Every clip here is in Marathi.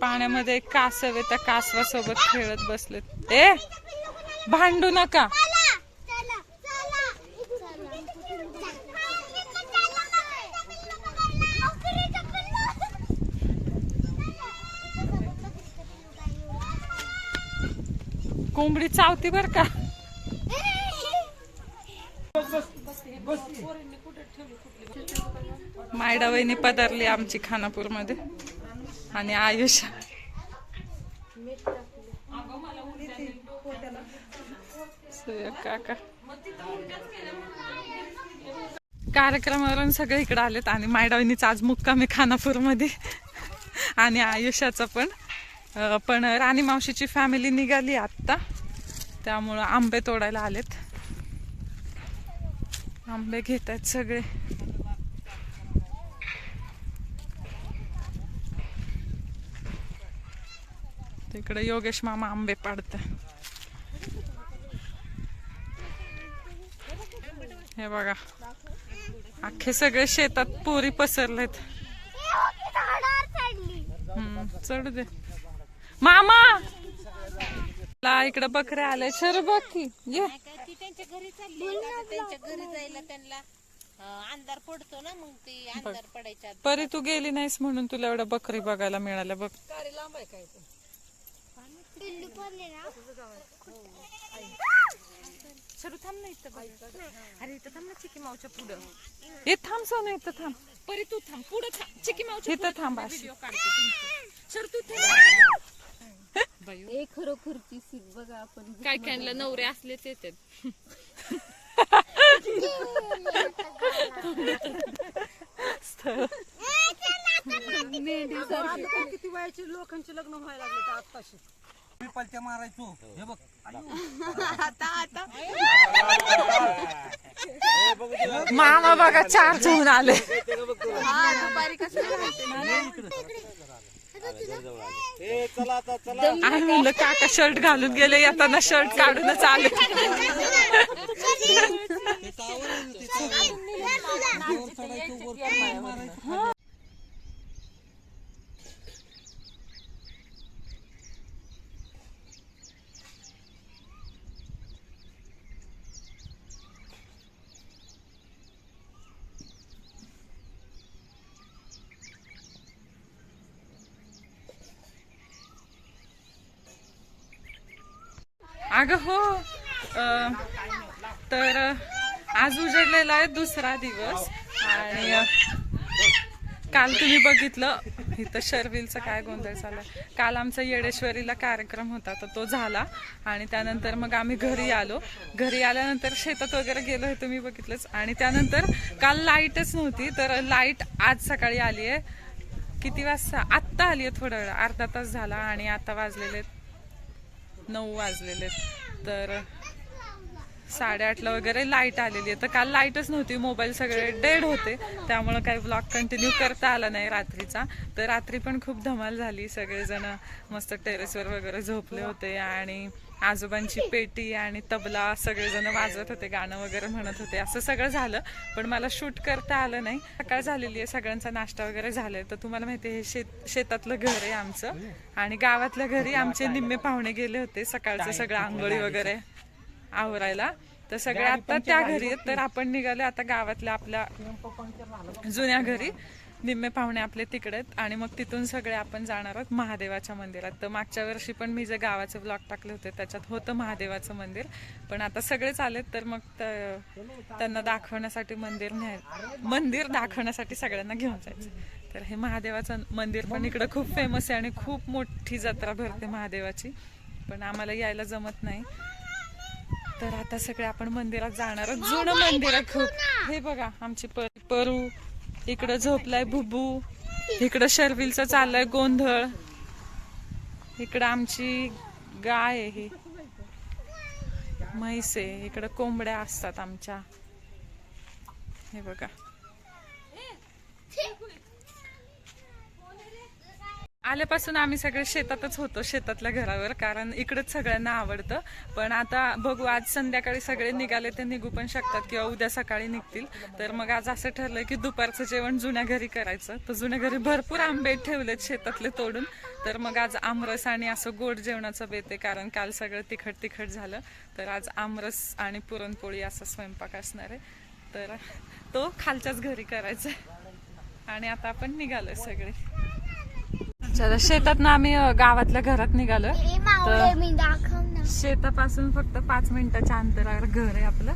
पाण्यामध्ये कासव आहे त्या कासवासोबत खेळत बसलेत. ए भांडू नका. कोंबडी चावती बर का? मायडा वहिनी पदारली आमची खानापूरमध्ये आणि आयुष काका. कार्यक्रमावरून सगळे इकडे आलेत आणि मायडावणीचा आज मुक्काम आहे खानापूरमध्ये. आणि आयुष्याचा पण. पण राणी मावशीची फॅमिली निघाली आत्ता. त्यामुळं आंबे तोडायला आलेत. आंबे घेत आहेत सगळे. तिकडे योगेश मामा आंबे पाडत हे बघा अख्खे सगळे शेतात पोरी पसरलेत चढ दे मामा ला इकडे बकऱ्या आले शर बघ की ये त्यांच्या घरी त्यांच्या घरी जायला त्यांना अंधार पडतो ना मग ती अंधार पडायच्या परी तू गेली नाहीस म्हणून तुला एवढ्या बकरी बघायला मिळाल्या बघ सरू थांब ना इथं बघ. अरे इथं थांब ना चिकी मावच्या पुढं. हे थांब सोनं इथं थांब. परी तू थांब. पुढं थांब. चिकी मावच्या इथं थांब अशी. व्हिडिओ काढते तुमची सर तू थांब. ए खरोखरची सीट बघा आपण. काय कायला नवरे असलेच येतात. किती वयाची लोकांची लग्न व्हायला लागले आत्ताशी? मी पलट्या मारायचो. हे बघ. मामा बघा चार जण आले. ए चला आता चला. आम्ही म्हणलं काका शर्ट घालून गेले येताना शर्ट काढूनच आले. अगं हो. तर आज उजडलेला आहे दुसरा दिवस. आणि काल तुम्ही बघितलं इथं शर्विलचा काय गोंधळ झाला काल आमचा येडेश्वरीला कार्यक्रम होता तर तो झाला. आणि त्यानंतर मग आम्ही घरी आलो. घरी आल्यानंतर शेतात वगैरे गेलो हे तुम्ही बघितलंच. आणि त्यानंतर काल लाईटच नव्हती तर लाइट आज सकाळी आली आहे किती वाजता? आत्ता आली आहे थोडा वेळ. अर्धा तास झाला आणि आता वाजलेले आहेत नऊ वाजलेले तर साडेआठला वगैरे लाइट आलेली आहे. तर काल लाईटच नव्हती मोबाईल सगळे डेड होते. त्यामुळं काही ब्लॉग कंटिन्यू करता आला नाही रात्रीचा. तर रात्री पण खूप धमाल झाली. सगळेजण मस्त टेरेसवर वगैरे झोपले होते आणि आजोबांची पेटी आणि तबला सगळेजण वाजवत होते गाणं वगैरे म्हणत होते. असं सगळं झालं पण मला शूट करता आलं नाही. सकाळ झालेली आहे सगळ्यांचा नाश्ता वगैरे झालाय. तर तुम्हाला माहिती आहे हे शेत शेतातलं घर आहे आमचं. आणि गावातल्या घरी आमचे निम्मे पाहुणे गेले होते सकाळचं सगळं आंघोळी वगैरे आवरायला. तर सगळे आता त्या घरी आहेत तर आपण निघाले आता गावातल्या आपल्या जुन्या घरी. निम्मे पाहुणे आपले तिकडे आहेत आणि मग तिथून सगळे आपण जाणार आहोत महादेवाच्या मंदिरात. तर मागच्या वर्षी पण मी जे गावाचे ब्लॉग टाकले होते त्याच्यात होतं महादेवाचं मंदिर. पण आता सगळेच आलेत तर मग त्यांना दाखवण्यासाठी मंदिर न्याय मंदिर दाखवण्यासाठी सगळ्यांना घेऊन जायचं. तर हे महादेवाचं मंदिर पण इकडं खूप फेमस आहे आणि खूप मोठी जत्रा भरते महादेवाची. पण आम्हाला यायला जमत नाही. तर आता सगळे आपण मंदिरात जाणार आहोत. जुनं मंदिर आहे खूप. हे बघा आमची प- परू इकडं झोपलाय भुबू इकडं शर्विलचं चाललंय गोंधळ. इकडं आमची गाय आहे ही. म्हैस आहे. इकडं कोंबड्या असतात आमच्या. हे बघा. आल्यापासून आम्ही सगळे शेतातच होतो शेतातल्या घरावर कारण इकडंच सगळ्यांना आवडतं. पण आता बघू आज संध्याकाळी सगळे निघाले ते निघू पण शकतात किंवा उद्या सकाळी निघतील. तर मग आज असं ठरलंय की दुपारचं जेवण जुन्या घरी करायचं. तर जुन्या घरी भरपूर आंबे ठेवलेत शेतातले तोडून. तर मग आज आमरस आणि असं गोड जेवणाचं बेत आहे कारण काल सगळं तिखट तिखट झालं. तर आज आमरस आणि पुरणपोळी असा स्वयंपाक असणार आहे. तर तो खालच्याच घरी करायचा आहे. आणि आता आपण निघालोय सगळे. चला शेतात ना आम्ही गावातल्या घरात निघालो तर मी दाखव ना. शेतापासून फक्त पाच मिनिटाच्या अंतरावर घर आहे आपलं.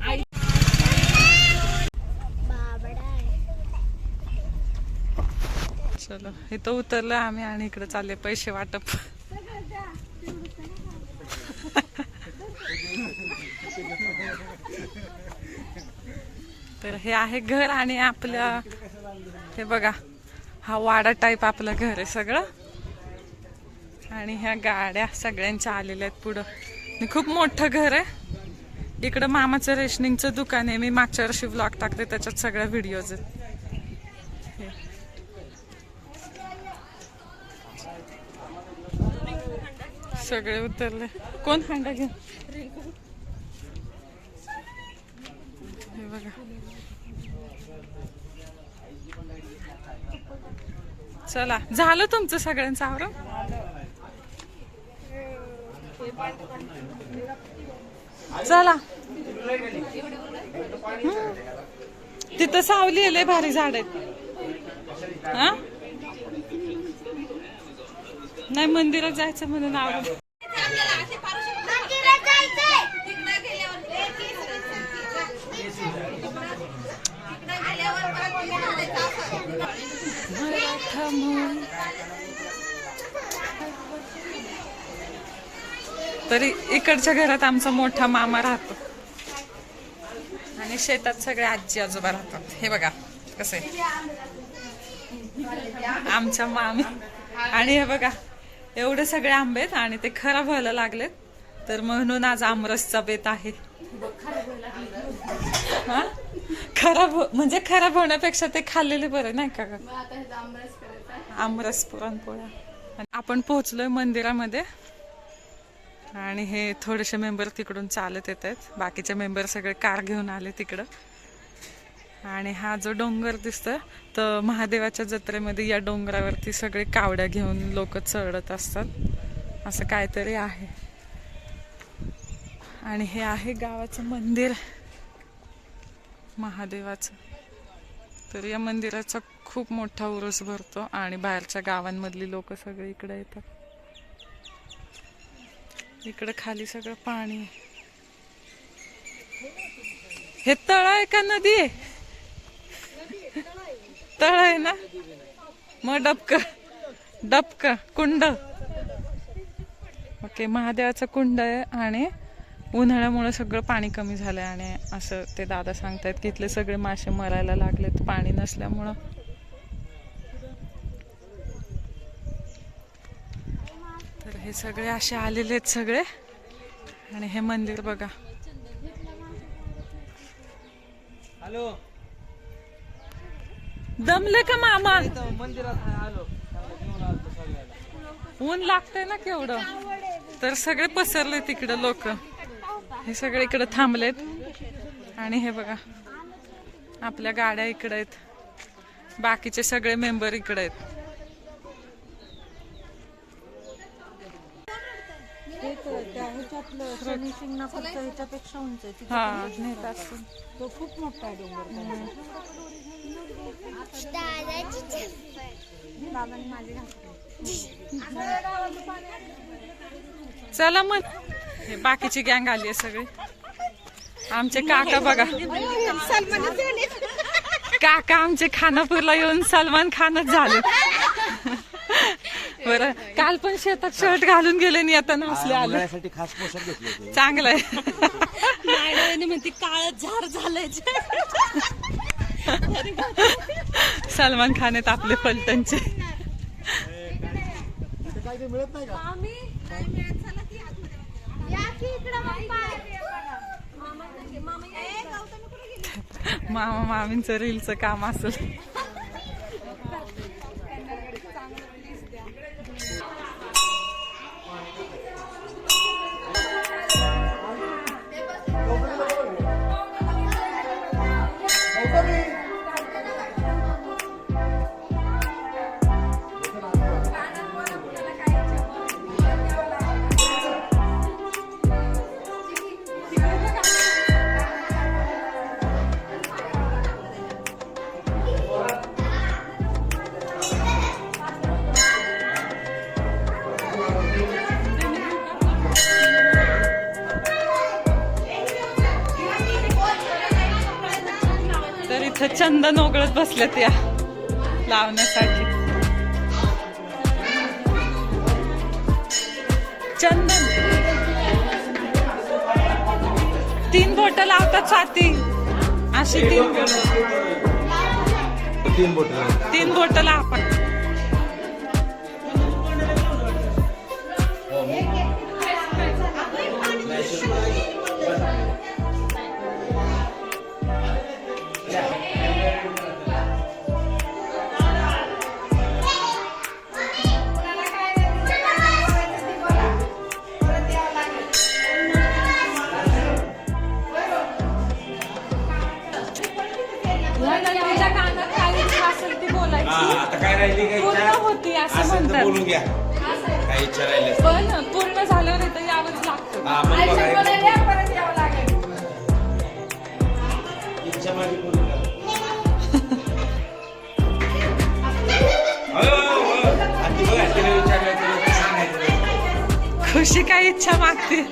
नाही. चलो इथं उतरलं आम्ही आणि इकडे चालले पैसे वाटप. तर हे आहे घर आणि आपल्या हे बघा हा वाडा टाईप आपलं घर आहे सगळं. आणि ह्या गाड्या सगळ्यांच्या आलेल्या आहेत पुढं. आणि खूप मोठं घर आहे. इकडं मामाचं रेशनिंगचं दुकान आहे. मी मागच्या वर्षी व्लॉग टाकते त्याच्यात सगळ्या व्हिडिओज आहेत. सगळे उतरले. कोण हांडा घेऊन? हे बघा. चला. झालं तुमचं सगळ्यांचं आवरण चला. तिथं सावली आहे, लय भारी झाड आहेत. हा? नाही मंदिरात जायचं म्हणून आवडत मंदिरात जायचंय. तरी इकडच्या घरात आमचा मोठा मामा राहतो. आणि शेतात सगळे आजी आजोबा राहतात. हे बघा कसं आमच्या मामी. आणि हे बघा एवढे सगळे आंबे आहेत आणि ते खराब व्हायला लागलेत. तर म्हणून आज आमरसचा बेत आहे. हा? खराब हो- म्हणजे खराब होण्यापेक्षा ते खाल्लेले बरे नाही का? आमरस पुरणपोळ्या. आपण पोहोचलोय मंदिरामध्ये. आणि हे थोडेसे मेंबर तिकडून चालत येत आहेत बाकीचे मेंबर सगळे कार घेऊन आले तिकडं. आणि हा जो डोंगर दिसतं तर महादेवाच्या जत्रेमध्ये या डोंगरावरती सगळे कावड्या घेऊन लोक चढत असतात. असं काहीतरी आहे. आणि हे आहे गावाचं मंदिर. महादेवाचं. तर या मंदिराचा खूप मोठा उरस भरतो आणि बाहेरच्या गावांमधली लोक सगळे इकडे येतात. इकडं खाली सगळं पाणी. हे तळ आहे का नदी? आहे तळ आहे ना? मग डबक डबक कुंड. ओके महादेवाचं कुंड आहे आणि उन्हाळ्यामुळे सगळं पाणी कमी झालंय आणि असं ते दादा सांगतायत की इथले सगळे मासे मरायला लागलेत पाणी नसल्यामुळं. हे सगळे असे आलेले आहेत सगळे. आणि हे मंदिर बघा. हॅलो. दमले का मामा? मंदिरात ऊन लागतंय ना केवढं? तर सगळे पसरले तिकडं लोक. हे सगळे इकडे थांबलेत. आणि हे बघा. आपल्या गाड्या इकडे आहेत. बाकीचे सगळे मेंबर इकडे आहेत. ह्याच्यातलं शनी शिंगणापूरचं ह्याच्यापेक्षा उंच आहे. तिथे हा. तो खूप मोठा आहे डोंगर बाबांनी माझी चला मग. हे बाकीची गँग आली आहे सगळी. आमचे काका बघा. काका आमचे खानापूरला येऊन सलमान खानच झाले. बरं. काल पण शेतात शर्ट घालून गेले आणि आता नाचले आले. खास पोशाख घेतले होते. चांगलं आहे. म्हणते काळ झार झालंय सलमान खान आहेत आपले फलटणचे या की इकडं पप्पा. मामा मामींचं रीलचं काम असेल. चंदन ओघळत बसल्यात या लावण्यासाठी चंदन तीन बोट लावतात स्वाती अशी तीन बोट तीन बोट तीन बोट लावतात इच्छा राहिली असेल. पण पूर्ण झाल्यावर इथं यावंच लागतं हा, मग बघायला. इच्छा माझी पूर्ण करा. अयो, अयो. आणि ती बघा, तिला विचारलं तर ती सांगायचं. खुशी काय इच्छा मागते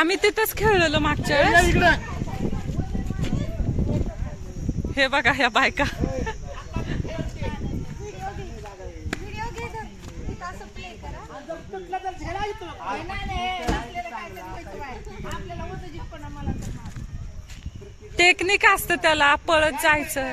आम्ही तिथंच खेळलेलो मागच्या वेळेस. हे बघा ह्या बायका. टेक्निक असतं त्याला पळत जायचं.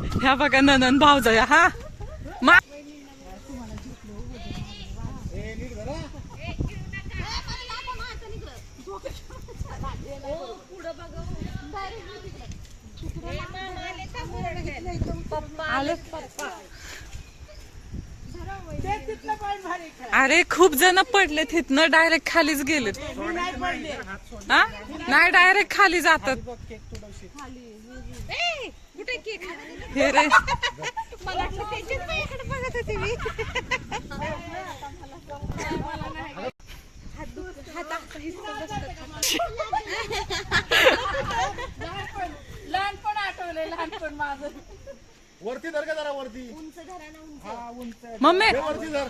ह्या बघा ननन भाऊजया हा? मा आले? अरे खूप जण पडले तिथनं डायरेक्ट खालीच गेलेत. हा? नाही डायरेक्ट खाली जातात. कुठे केक? हे रे. मला वाटलं त्याच्याच माझ्याकडे बघत होते मी. लहानपण आठवलंय लहानपण माझं. वरती धर का जरा वरती? मम्मी! वरती धर.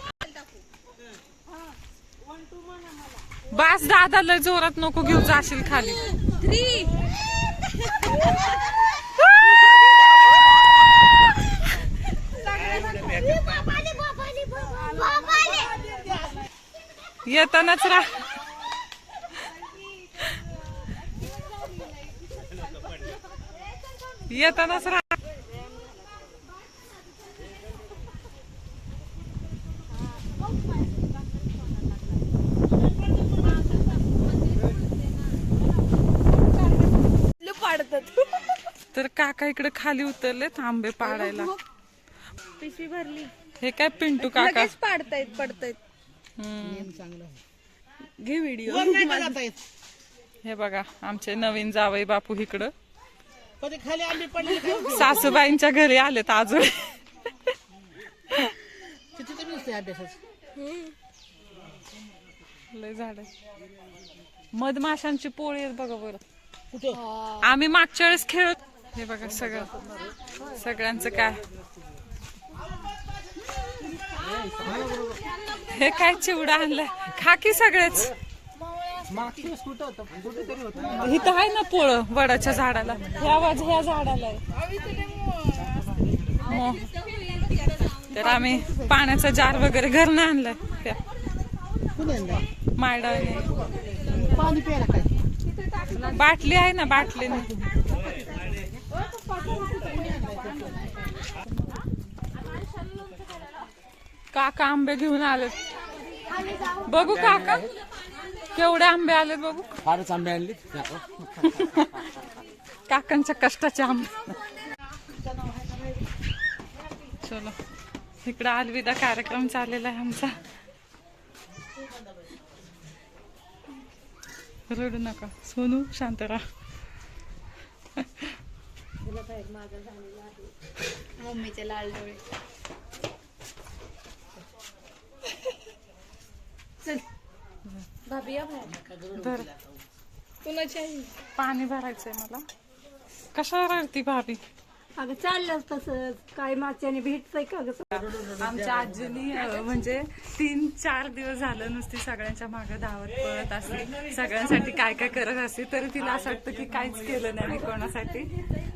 बास दादा लय जोरात नको घेऊ जाशील खाली. बाबाले. येतानाच रा येतानाच रा तर काका इकडे खाली उतरलेत आंबे पाडायला. पिशवी भरली. हे काय पिंटू काका? पाडतायत पडतायत. हम्म. घे व्हिडिओ? हे बघा आमचे नवीन जावई बापू इकडं. सासूबाईंच्या घरी आलेत अजून. लय झाड मधमाशांची पोळी आहेत बघा बरं. कुठं? आम्ही मागच्या वेळेस खेळत हे बघा सगळं. सगळ्यांचं काय? हे काय चिवडा आणलं खा की सगळेच. इथं आहे ना पोळ वडाच्या झाडाला. ह्या वाज ह्या झाडाला आहे. मग. तर आम्ही पाण्याचा जार वगैरे घरनं आणलाय. त्या मायडाने. पाणी प्यायला बाटली आहे ना बाटलीने. काका आंबे घेऊन आले बघू काका. केवढे आंबे आलेत बघू. फारच आंबे आणली काकांच्या कष्टाचे आंबे. चलो. इकडं अलविदा कार्यक्रम चाललेला आहे आमचा. रडू नका. सोनू शांत राहा. मम्मीचे लाल डोळे भाभी या बाहेर धर. कुणाची आई पाणी भरायचंय मला. कशाला रडती भाभी? अगं चाललं तसंच. काय माच्याने भेटतंय का ग? आमच्या आजीनी अं, म्हणजे तीन चार दिवस झालं नुसती सगळ्यांच्या मागे धावत पळत असते सगळ्यांसाठी काय काय करत असते तरी तिला असं वाटतं की काहीच केलं नाही मी कोणासाठी.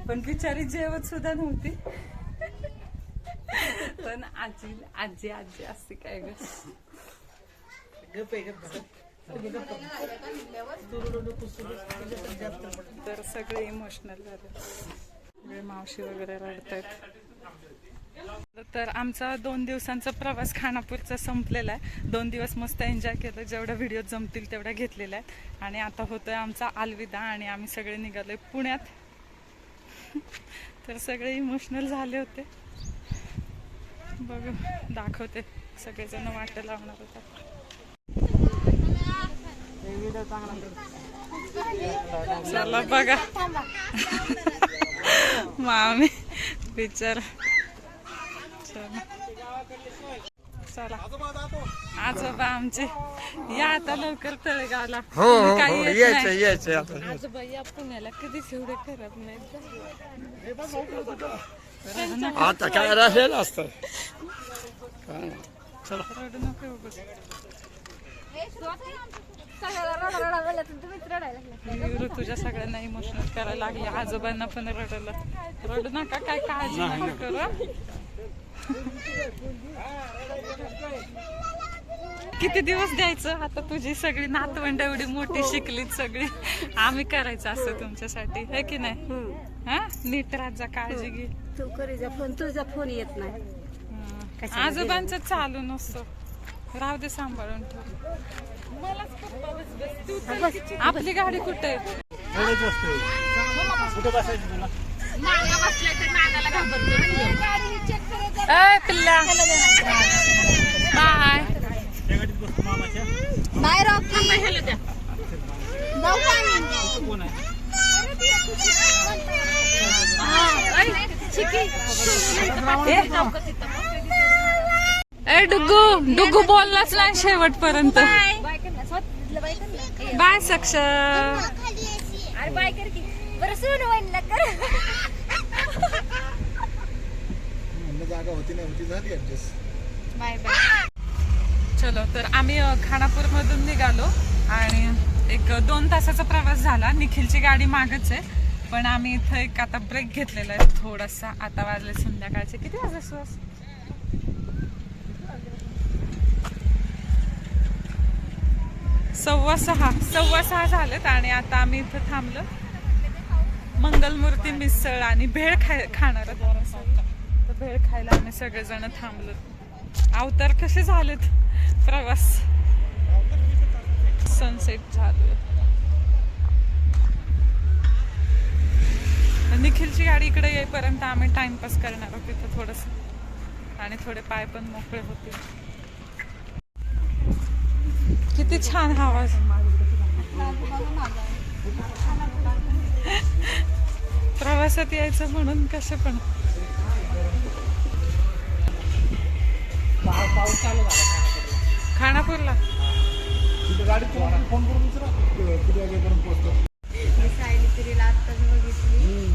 पण बिचारी जेवत सुद्धा नव्हती. पण आजी आजी आजी असते काय ग? गप आहे, गप. तर सगळे इमोशनल झाले. सगळे मावशी वगैरे रडतायत. तर आमचा दोन दिवसांचा प्रवास खानापूरचा संपलेला आहे. दोन दिवस मस्त एन्जॉय केलं. जेवढ्या व्हिडिओ जमतील तेवढ्या घेतलेल्या आहेत. आणि आता होतोय आमचा अलविदा आणि आम्ही सगळे निघालोय पुण्यात. तर सगळे इमोशनल झाले होते. बघ दाखवते. सगळेजण वाट लावणार होता चला बघा. मामी पिक्चर चला. चला. आजोबा आमचे. या आता लवकर तळेगावला. तुम्ही काही येत नाही. यायचं आजोबा या पुण्याला कधीच एवढे करत नाहीत. आता काय राहिलेलं असतं? रडू नको उगाच. तुम्हीच रडायला लागला. मी ऋतूच्या सगळ्यांना इमोशनल करायला लागले. आजोबांना पण रडलं रडू नका काय काळजी नका करू हं. किती दिवस द्यायचं आता तुझी सगळी नातवंड एवढी मोठी शिकलीत सगळी? आम्ही करायचं असं तुमच्यासाठी हे की नाही? हा? नीट राहत जा काळजी घे. तू करीचा फोन तुझा फोन येत नाही. हं. आजोबांचं चालू नसतं. राहू दे सांभाळून ठेव. आपली गाडी कुठे आहे? ए पिल्ला. बाय. Bye Rocky. जाऊ का? कोण आहे? ए डुगू डुगू बोललाच नाही शेवटपर्यंत. बाय कर ना स्वतः बाय कर ना बाय सक्ष अरे बाय कर की. बरं सुरू होईल ना कर. म्हणलं जागा होती नाही होती झाली ऍडजस्ट बाय बाय. चलो तर आम्ही खानापूर मधून निघालो आणि एक दोन तासाचा प्रवास झाला. निखिलची गाडी मागच आहे. पण आम्ही इथं एक आता ब्रेक घेतलेला आहे. थोडासा आता वाजले संध्याकाळचे. किती वाजले सुहास? सव्वा सहा सव्वा सहा झालेत आणि आता आम्ही इथं थांबलो. मंगलमूर्ती मिसळ आणि भेळ खाय खाणार तर भेळ खायला आम्ही सगळेजण थांबलो. अवतार कसे झालेत? प्रवास. सनसेट झालं निखिलची गाडी इकडे येईपर्यंत आम्ही टाइमपास करणार आहोत तिथं थोडस. आणि थोडे पाय पण मोकळे होतील. किती छान आवाज. प्रवासात यायचं म्हणून कसे पण. खानापूरला. तिथे फोन करून पोहोचतो मी सायली तिरीला आत्ताच बघितली